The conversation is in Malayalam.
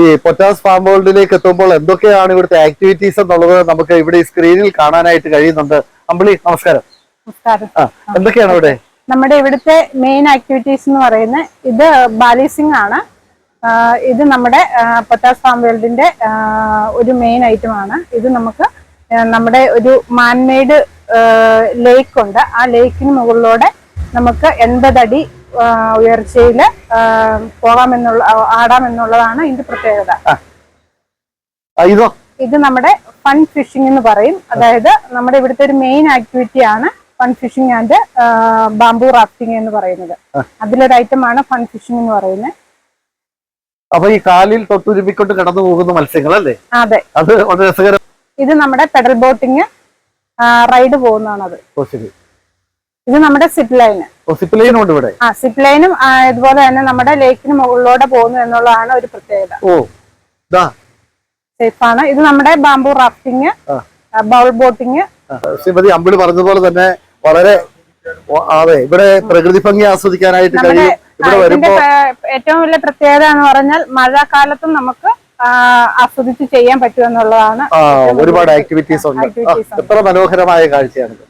ഈ പൊറ്റാസ് ഫാം വേൾഡിലേക്ക് എത്തുമ്പോൾ എന്തൊക്കെയാണ് ഇവിടുത്തെ ആക്ടിവിറ്റീസ് എന്നുള്ളത് നമുക്ക് ഇവിടെ ഈ സ്ക്രീനിൽ കാണാനായിട്ട് കഴിയുന്നുണ്ട്. അമ്പിളി നമസ്കാരം. നമസ്കാരം. എന്തൊക്കെയാണ് ഇവിടെ നമ്മുടെ ഇവിടുത്തെ മെയിൻ ആക്ടിവിറ്റീസ് എന്ന് പറയുന്നത് ഇത് ബാലിസിംഗ് ആണ്. ഇത് നമ്മുടെ പൊട്ടാസ് ഫാം വേൾഡിന്റെ ഒരു മെയിൻ ഐറ്റം ആണ്. ഇത് നമുക്ക് നമ്മുടെ ഒരു മാൻമെയ്ഡ് ലേക്ക് ഉണ്ട്. ആ ലേക്കിന് മുകളിലൂടെ നമുക്ക് എൺപതടി ഉയർച്ചയിൽ പോകാമെന്നുള്ള ആടാമെന്നുള്ളതാണ് ഇതിന്റെ പ്രത്യേകത. ഇതോ? ഇത് നമ്മുടെ ഫൺ ഫിഷിംഗ് എന്ന് പറയും. അതായത് നമ്മുടെ ഇവിടുത്തെ ഒരു മെയിൻ ആക്ടിവിറ്റി ആണ് fun fishing and bamboo rafting എന്ന് പറയുന്നത്. അതിലൊരു ഐറ്റം ആണ് ഫൺ ഫിഷിംഗ് എന്ന് പറയുന്നത്. അപ്പൊ ഈ കാലിൽ തൊട്ടുരുമ്പിക്കൊണ്ട് കടന്നു പോകുന്ന മത്സ്യങ്ങൾ അല്ലേ അതെ. അത് വളരെ രസകരം. ഇത് നമ്മുടെ പെഡൽ ബോട്ടിങ് റൈഡ് പോകുന്നതാണ് അത് ഓ ശരി. ഇത് നമ്മുടെ സിപ്പ് ലൈന് സിപ്പ് ഉണ്ട് ഇവിടെ. ആ സിപ്പ് ലൈനും ഇതുപോലെ തന്നെ നമ്മുടെ ലേക്കിന് മുകളിലൂടെ പോകുന്നു എന്നുള്ളതാണ് ഒരു പ്രത്യേകത. ഓ ഇതാ സേഫ് ആണ്. ഇത് നമ്മുടെ bamboo rafting bowl boating Shrimati Ambili പറഞ്ഞതുപോലെ തന്നെ വളരെ അതെ ഇവിടെ പ്രകൃതി ഭംഗി ആസ്വദിക്കാനായിട്ട് കഴിയും. ഇവിടെ വരുമ്പോ ഏറ്റവും വലിയ പ്രത്യേകത എന്ന് പറഞ്ഞാൽ മഴക്കാലത്തും നമുക്ക് ആസ്വദിച്ച് ചെയ്യാൻ പറ്റുമെന്നുള്ളതാണ് ഒരുപാട് ആക്ടിവിറ്റീസ് ഉണ്ട്. ഉണ്ട്. എത്ര മനോഹരമായ കാഴ്ചയാണിത്